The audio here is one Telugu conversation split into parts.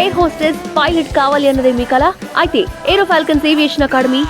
ఎయిర్ హోస్టెస్ పైలట్ కావాలి అన్నదే మీ కల. అయితే aero falcons aviation academy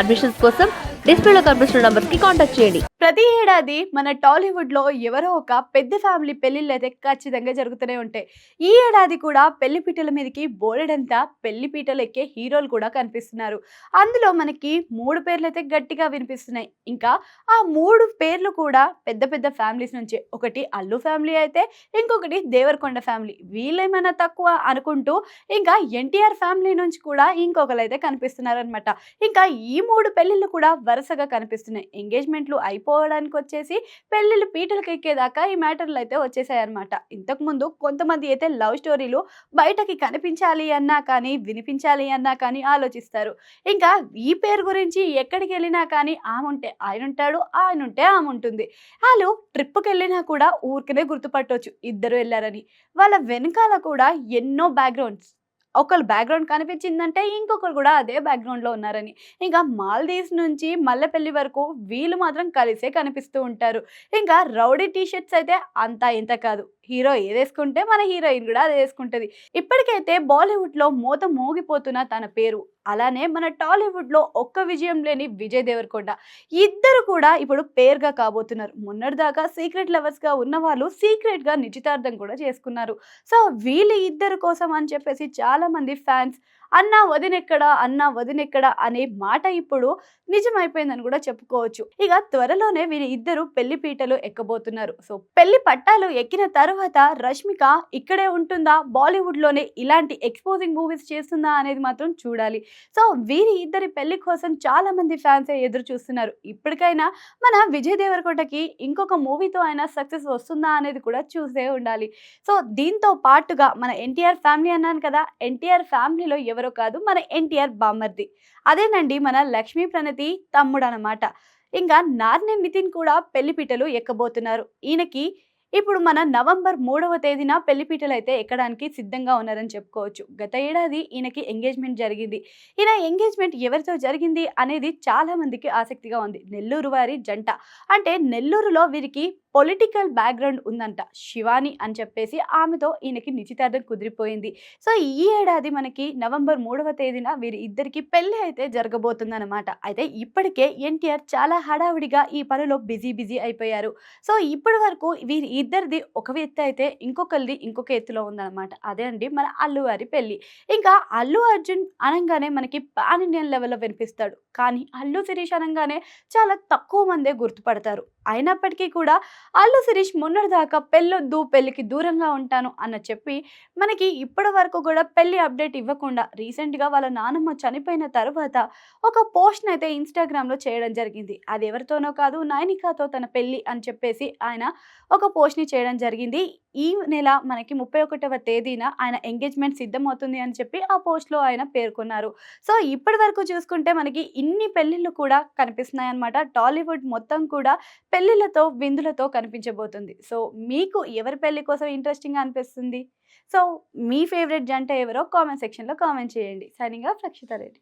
admissions కోసం డిస్ప్లేలో కనిపిస్తున్న నంబర్స్కి కి కాంటాక్ట్ చేయండి. ప్రతి ఏడాది మన టాలీవుడ్లో ఎవరో ఒక పెద్ద ఫ్యామిలీ పెళ్ళిళ్ళు అయితే ఖచ్చితంగా జరుగుతూనే ఉంటాయి. ఈ ఏడాది కూడా పెళ్ళి పీటల మీదకి బోలెడంతా పెళ్ళి పీటలు ఎక్కే హీరోలు కూడా కనిపిస్తున్నారు. అందులో మనకి మూడు పేర్లు అయితే గట్టిగా వినిపిస్తున్నాయి. ఇంకా ఆ మూడు పేర్లు కూడా పెద్ద పెద్ద ఫ్యామిలీస్ నుంచి ఒకటి అల్లు ఫ్యామిలీ అయితే ఇంకొకటి దేవరకొండ ఫ్యామిలీ. వీళ్ళేమైనా తక్కువ అనుకుంటూ ఇంకా ఎన్టీఆర్ ఫ్యామిలీ నుంచి కూడా ఇంకొకరు అయితే కనిపిస్తున్నారనమాట ఇంకా ఈ మూడు పెళ్ళిళ్ళు కూడా వరుసగా కనిపిస్తున్నాయి. ఎంగేజ్మెంట్లు పోవడానికి వచ్చేసి పెళ్ళిళ్ళు పీటలకు ఎక్కేదాకా ఈ మ్యాటర్లు అయితే వచ్చేసాయి అనమాట ఇంతకుముందు కొంతమంది అయితే లవ్ స్టోరీలు బయటకి కనిపించాలి అన్నా కానీ వినిపించాలి అన్నా కానీ ఆలోచిస్తారు. ఇంకా ఈ పేరు గురించి ఎక్కడికి వెళ్ళినా కానీ ఆమె ఉంటే ఆయన ఉంటాడు ఆయన ఉంటే ఆమె ఉంటుంది వాళ్ళు ట్రిప్కి వెళ్ళినా కూడా ఊరికనే గుర్తుపట్టవచ్చు ఇద్దరు వెళ్ళారని వాళ్ళ వెనకాల కూడా ఎన్నో బ్యాక్గ్రౌండ్స్ ఒకళ్ళు బ్యాక్గ్రౌండ్ కనిపించిందంటే ఇంకొకరు కూడా అదే బ్యాక్గ్రౌండ్లో ఉన్నారని. ఇంకా మాల్దీవ్స్ నుంచి మల్లెపల్లి వరకు వీళ్ళు మాత్రం కలిసే కనిపిస్తూ ఉంటారు. ఇంకా రౌడీ టీ షర్ట్స్ అయితే అంతా ఇంత కాదు. హీరో ఏదేసుకుంటే మన హీరోయిన్ కూడా అదే వేసుకుంటుంది. ఇప్పటికైతే బాలీవుడ్లో మోత మోగిపోతున్న తన పేరు. అలానే మన టాలీవుడ్లో ఒక్క విజయం లేని విజయ్ దేవరకొండ. ఇద్దరు కూడా ఇప్పుడు పేరుగా కాబోతున్నారు. మొన్నటిదాకా సీక్రెట్ లవర్స్గా ఉన్న వాళ్ళు సీక్రెట్గా నిశ్చితార్థం కూడా చేసుకున్నారు. సో వీళ్ళు ఇద్దరు కోసం అని చెప్పేసి చాలామంది ఫ్యాన్స్ అన్న వదినెక్కడా అన్న వదినెక్కడా అనే మాట ఇప్పుడు నిజమైపోయిందని కూడా చెప్పుకోవచ్చు. ఇక త్వరలోనే వీరి ఇద్దరు పెళ్ళి పీటలు ఎక్కబోతున్నారు. సో పెళ్ళి పట్టాలు ఎక్కిన తర్వాత రష్మిక ఇక్కడే ఉంటుందా? బాలీవుడ్లోనే ఇలాంటి ఎక్స్పోజింగ్ మూవీస్ చేస్తుందా అనేది మాత్రం చూడాలి. సో వీరి ఇద్దరి పెళ్ళి కోసం చాలా మంది ఫ్యాన్స్ ఎదురు చూస్తున్నారు. ఇప్పటికైనా మన విజయ్ దేవరకోటకి ఇంకొక మూవీతో అయినా సక్సెస్ వస్తుందా అనేది కూడా చూసే ఉండాలి. సో దీంతో పాటుగా మన ఎన్టీఆర్ ఫ్యామిలీ అన్నాను కదా ఎన్టీఆర్ ఫ్యామిలీలో ఎవరు కాదు మన ఎన్టీఆర్ బామ్మర్ది అదేనండి మన లక్ష్మీ ప్రణతి తమ్ముడు అనమాట ఇంకా నార్నే నితిన్ కూడా పెళ్ళిపీటలు ఎక్కబోతున్నారు. ఈయనకి ఇప్పుడు మన నవంబర్ మూడవ తేదీన పెళ్ళిపీటలు అయితే ఎక్కడానికి సిద్ధంగా ఉన్నారని చెప్పుకోవచ్చు. గత ఏడాది ఈయనకి ఎంగేజ్మెంట్ జరిగింది. ఈయన ఎంగేజ్మెంట్ ఎవరితో జరిగింది అనేది చాలా మందికి ఆసక్తిగా ఉంది. నెల్లూరు వారి జంట. అంటే నెల్లూరులో వీరికి పొలిటికల్ బ్యాక్గ్రౌండ్ ఉందంట శివాని అని చెప్పేసి ఆమెతో ఈయనకి నిశ్చితార్థం కుదిరిపోయింది. సో ఈ ఏడాది మనకి నవంబర్ మూడవ తేదీన వీరి ఇద్దరికి పెళ్ళి అయితే జరగబోతుందన్నమాట. అయితే ఇప్పటికే ఎన్టీఆర్ చాలా హడావిడిగా ఈ పనిలో బిజీ బిజీ అయిపోయారు. సో ఇప్పటి వరకు వీరి ఇద్దరిది ఒక ఎత్తు అయితే ఇంకొకరిది ఇంకొక ఎత్తులో ఉందన్నమాట. అదే అండి మన అల్లు వారి పెళ్ళి ఇంకా అల్లు అర్జున్ అనగానే మనకి పాన్ ఇండియన్ లెవెల్లో వినిపిస్తాడు. కానీ అల్లు శిరీష్ అనగానే చాలా తక్కువ మందే గుర్తుపడతారు. అయినప్పటికీ కూడా అల్లు శిరీష్ మొన్నటిదాకా పెళ్ళొద్దు పెళ్ళికి దూరంగా ఉంటాను అన్న చెప్పి మనకి ఇప్పటి వరకు కూడా పెళ్ళి అప్డేట్ ఇవ్వకుండా రీసెంట్గా వాళ్ళ నానమ్మ చనిపోయిన తర్వాత ఒక పోస్ట్ని అయితే ఇన్స్టాగ్రామ్లో చేయడం జరిగింది. అది ఎవరితోనో కాదు నైనికాతో తన పెళ్ళి అని చెప్పేసి ఆయన ఒక పోస్ట్ని చేయడం జరిగింది. ఈ నెల మనకి ముప్పై ఒకటవ తేదీన ఆయన ఎంగేజ్మెంట్ సిద్ధమవుతుంది అని చెప్పి ఆ పోస్ట్లో ఆయన పేర్కొన్నారు. సో ఇప్పటి వరకు చూసుకుంటే మనకి ఇన్ని పెళ్ళిళ్ళు కూడా కనిపిస్తున్నాయి అనమాట టాలీవుడ్ మొత్తం కూడా పెళ్ళిళ్ళతో విందులతో కనిపించబోతుంది. సో మీకు ఎవరి పెళ్ళి కోసం ఇంట్రెస్టింగ్ అనిపిస్తుంది? సో మీ ఫేవరెట్ జంట ఎవరో కామెంట్ సెక్షన్లో కామెంట్ చేయండి. Signing off Rakshitha Reddy.